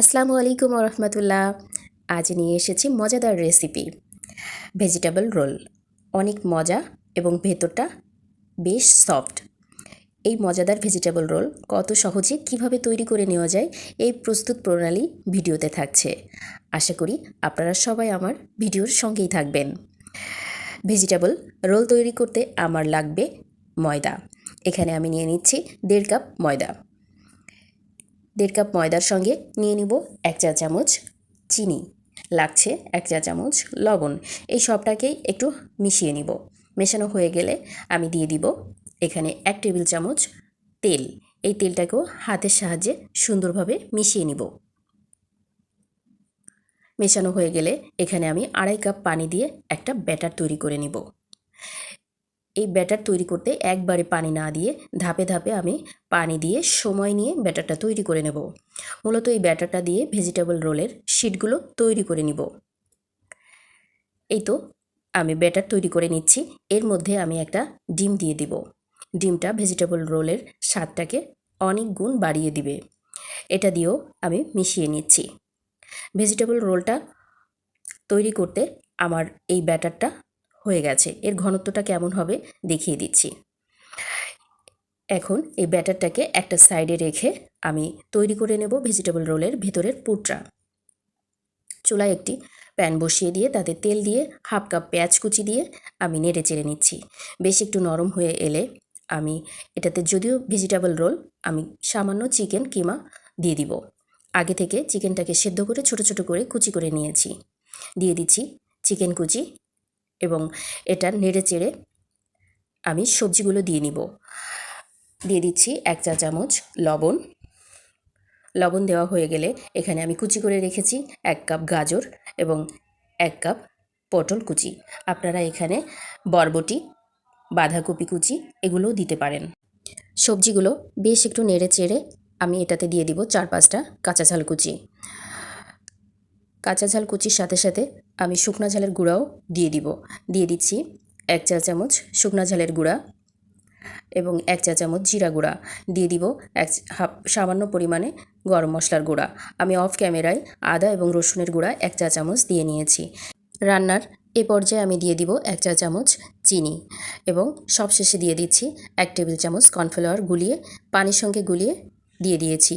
আসসালামু আলাইকুম রহমতুল্লাহ আজ নিয়ে এসেছি মজাদার রেসিপি, ভেজিটেবল রোল। অনেক মজা এবং ভেতরটা বেশ সফট। এই মজাদার ভেজিটেবল রোল কত সহজে কীভাবে তৈরি করে নেওয়া যায় এই প্রস্তুত প্রণালী ভিডিওতে থাকছে। আশা করি আপনারা সবাই আমার ভিডিওর সঙ্গেই থাকবেন। ভেজিটেবল রোল তৈরি করতে আমার লাগবে ময়দা। এখানে আমি নিয়ে নিচ্ছি দেড় কাপ ময়দা। দেড় কাপ ময়দার সঙ্গে নিয়ে নিব এক চা চামচ চিনি। লাগছে এক চা চামচ লবণ। এই সবটাকেই একটু মিশিয়ে নিব। মেশানো হয়ে গেলে আমি দিয়ে দিব এখানে এক টেবিল চামচ তেল। এই তেলটাকেও হাতের সাহায্যে সুন্দরভাবে মিশিয়ে নিব। মেশানো হয়ে গেলে এখানে আমি আড়াই কাপ পানি দিয়ে একটা ব্যাটার তৈরি করে নিব। এই ব্যাটার তৈরি করতে একবারে পানি না দিয়ে ধাপে ধাপে আমি পানি দিয়ে সময় নিয়ে ব্যাটারটা তৈরি করে নেব। মূলত এই ব্যাটারটা দিয়ে ভেজিটেবল রোলের শিটগুলো তৈরি করে নিব। এই তো আমি ব্যাটার তৈরি করে নিচ্ছি। এর মধ্যে আমি একটা ডিম দিয়ে দিব। ডিমটা ভেজিটেবল রোলের স্বাদটাকে অনেক গুণ বাড়িয়ে দিবে। এটা দিয়েও আমি মিশিয়ে নিচ্ছি। ভেজিটেবল রোলটা তৈরি করতে আমার এই ব্যাটারটা হয়ে গেছে। এর ঘনত্বটা কেমন হবে দেখিয়ে দিচ্ছি। এখন এই ব্যাটারটাকে একটা সাইডে রেখে আমি তৈরি করে নেব ভেজিটেবল রোলের ভেতরের পুটরা চুলায় একটি প্যান বসিয়ে দিয়ে তাতে তেল দিয়ে হাফ কাপ পেঁয়াজ কুচি দিয়ে আমি নেড়ে চেড়ে নিচ্ছি। বেশ একটু নরম হয়ে এলে আমি এটাতে যদিও ভেজিটেবল রোল, আমি সামান্য চিকেন কিমা দিয়ে দিব। আগে থেকে চিকেনটাকে সেদ্ধ করে ছোট ছোট করে কুচি করে নিয়েছি। দিয়ে দিচ্ছি চিকেন কুচি এবং এটা নেড়ে চেড়ে আমি সবজিগুলো দিয়ে নিব। দিয়ে দিচ্ছি এক চা চামচ লবণ। লবণ দেওয়া হয়ে গেলে এখানে আমি কুচি করে রেখেছি এক কাপ গাজর এবং এক কাপ পটল কুচি। আপনারা এখানে বরবটি, বাঁধাকপি কুচি এগুলোও দিতে পারেন। সবজিগুলো বেশ একটু নেড়ে চেড়ে আমি এটাতে দিয়ে দিব চার পাঁচটা কাঁচা ঝাল কুচি। কাঁচা ঝাল কুচির সাথে সাথে আমি শুকনা ঝালের গুঁড়াও দিয়ে দিব। দিয়ে দিচ্ছি এক চা চামচ শুকনা ঝালের গুঁড়া এবং এক চা চামচ জিরা গুঁড়া। দিয়ে দিব এক হাফ সামান্য পরিমাণে গরম মশলার গুঁড়া। আমি অফ ক্যামেরায় আদা এবং রসুনের গুঁড়া এক চা চামচ দিয়ে নিয়েছি। রান্নার এ পর্যায়ে আমি দিয়ে দিব এক চা চামচ চিনি এবং সবশেষে দিয়ে দিচ্ছি এক টেবিল চামচ কর্নফ্লাওয়ার গুলিয়ে পানির সঙ্গে গুলিয়ে দিয়ে দিয়েছি।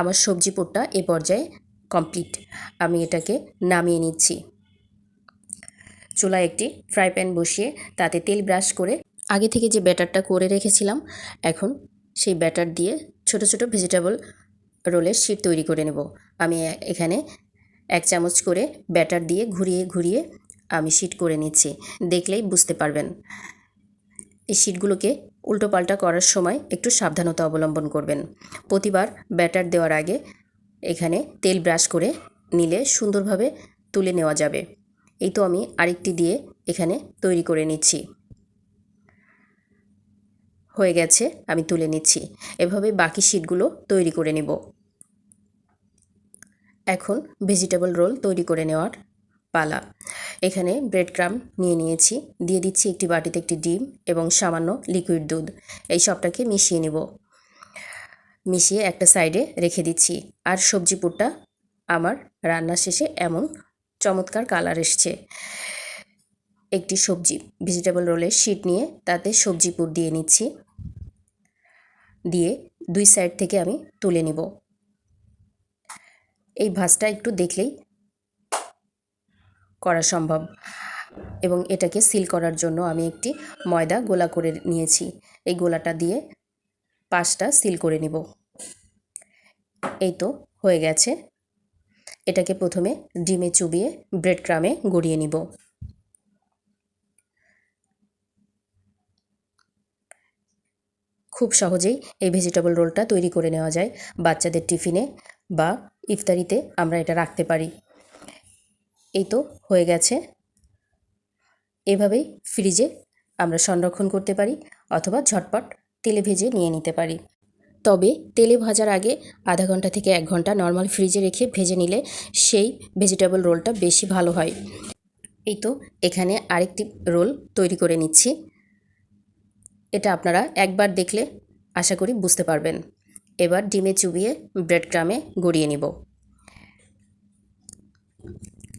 আমার সবজি পোটটা এ পর্যায়ে কমপ্লিট আমি এটাকে নামিয়ে নিচ্ছি। চুলায় একটি ফ্রাই প্যান বসিয়ে তাতে তেল ব্রাশ করে আগে থেকে যে ব্যাটারটা করে রেখেছিলাম, এখন সেই ব্যাটার দিয়ে ছোট ছোট ভেজিটেবল রোলের শিট তৈরি করে নেব। আমি এখানে এক চামচ করে ব্যাটার দিয়ে ঘুরিয়ে ঘুরিয়ে আমি শিট করে নিচ্ছি। দেখলেই বুঝতে পারবেন। এই শিটগুলোকে উল্টো পাল্টা করার সময় একটু সাবধানতা অবলম্বন করবেন। প্রতিবার ব্যাটার দেওয়ার আগে এখানে তেল ব্রাশ করে নিলে সুন্দরভাবে তুলে নেওয়া যাবে। এই তো আমি আরেকটি দিয়ে এখানে তৈরি করে নিচ্ছি। হয়ে গেছে, আমি তুলে নিচ্ছি। এভাবে বাকি শিটগুলো তৈরি করে নেব। এখন ভেজিটেবল রোল তৈরি করে নেওয়ার পালা। এখানে ব্রেড ক্রাম নিয়ে নিয়েছি। দিয়ে দিচ্ছি একটি বাটিতে একটি ডিম এবং সামান্য লিকুইড দুধ। এই সবটাকে মিশিয়ে নেব। মিশিয়ে একটা সাইডে রেখে দিচ্ছি। আর সবজি পুরটা আমার রান্না শেষে এমন চমৎকার কালার এসছে। একটি সবজি ভেজিটেবল রোলের শিট নিয়ে তাতে সবজি পুর দিয়ে নিচ্ছি। দিয়ে দুই সাইড থেকে আমি তুলে নিব। এই ভাজটা একটু দেখলেই করা সম্ভব এবং এটাকে সিল করার জন্য আমি একটি ময়দা গোলা করে নিয়েছি। এই গোলাটা দিয়ে পাশটা সিল করে নিব। এই তো, হয়ে গেছে। এটাকে প্রথমে ডিমে চুবিয়ে ব্রেড ক্রামে গড়িয়ে নিব। খুব সহজেই এই ভেজিটেবল রোলটা তৈরি করে নেওয়া যায় বাচ্চাদের টিফিনে বা ইফতারিতে আমরা এটা রাখতে পারি। এই তো, হয়ে গেছে। এভাবেই ফ্রিজে আমরা সংরক্ষণ করতে পারি অথবা ঝটপট তেলে ভেজে নিয়ে নিতে পারি। তবে তেলে ভাজার আগে আধা ঘণ্টা থেকে এক ঘণ্টা নর্মাল ফ্রিজে রেখে ভেজে নিলে সেই ভেজিটেবল রোলটা বেশি ভালো হয়। এই তো এখানে আরেকটি রোল তৈরি করে নিচ্ছি। এটা আপনারা একবার দেখলে আশা করি বুঝতে পারবেন। এবার ডিমে চুবিয়ে ব্রেড ক্রামে গড়িয়ে নিব।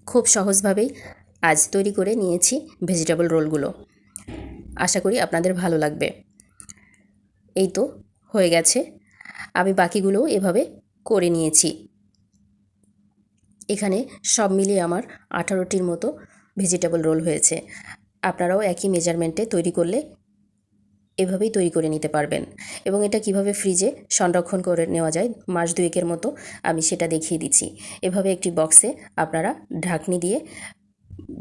খুব সহজভাবেই আজ তৈরি করে নিয়েছি ভেজিটেবল রোলগুলো আশা করি আপনাদের ভালো লাগবে। এই তো হয়ে গেছে। আমি বাকিগুলোও এভাবে করে নিয়েছি। এখানে সব মিলিয়ে আমার আঠারোটির মতো ভেজিটেবল রোল হয়েছে। আপনারাও একই মেজারমেন্টে তৈরি করলে এভাবেই তৈরি করে নিতে পারবেন। এবং এটা কীভাবে ফ্রিজে সংরক্ষণ করে নেওয়া যায়, মাস দুয়েকের মতো আমি সেটা দেখিয়ে দিচ্ছি। এভাবে একটি বক্সে আপনারা ঢাকনি দিয়ে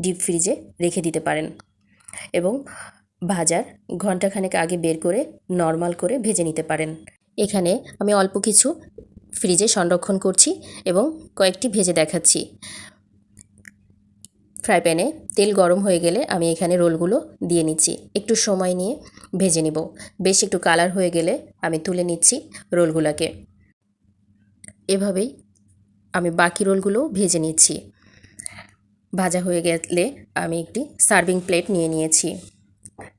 ডিপ ফ্রিজে রেখে দিতে পারেন। এবং ভাজার ঘন্টাখানেক আগে বের করে নর্মাল করে ভেজে নিতে পারেন। এখানে আমি অল্প কিছু ফ্রিজে সংরক্ষণ করছি এবং কয়েকটি ভেজে দেখাচ্ছি। ফ্রাই প্যানে তেল গরম হয়ে গেলে আমি এখানে রোলগুলো দিয়ে নিচ্ছি। একটু সময় নিয়ে ভেজে নিব। বেশ একটু কালার হয়ে গেলে আমি তুলে নিচ্ছি রোলগুলোকে। এভাবেই আমি বাকি রোলগুলো ভেজে নিচ্ছি। ভাজা হয়ে গেলে আমি একটি সার্ভিং প্লেট নিয়ে নিয়েছি।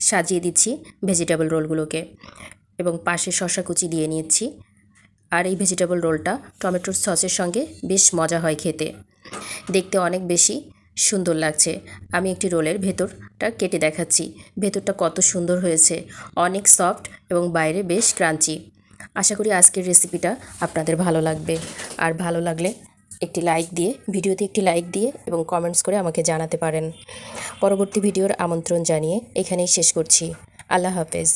সাজিয়ে দিচ্ছি ভেজিটেবল রোলগুলোকে এবং পাশে শশা কুচি দিয়ে নিচ্ছি। আর এই ভেজিটেবল রোলটা টমেটোর সসের সঙ্গে বেশ মজা হয় খেতে। দেখতে অনেক বেশি সুন্দর লাগছে। আমি একটি রোলের ভেতরটা কেটে দেখাচ্ছি। ভেতরটা কত সুন্দর হয়েছে। অনেক সফট এবং বাইরে বেশ ক্রাঞ্চি। আশা করি আজকের রেসিপিটা আপনাদের ভালো লাগবে। আর ভালো লাগলে একটি লাইক দিয়ে, ভিডিওতে একটি লাইক দিয়ে এবং কমেন্টস করে আমাকে জানাতে পারেন। পরবর্তী ভিডিওর আমন্ত্রণ জানিয়ে এখানেই শেষ করছি। আল্লাহ হাফেজ।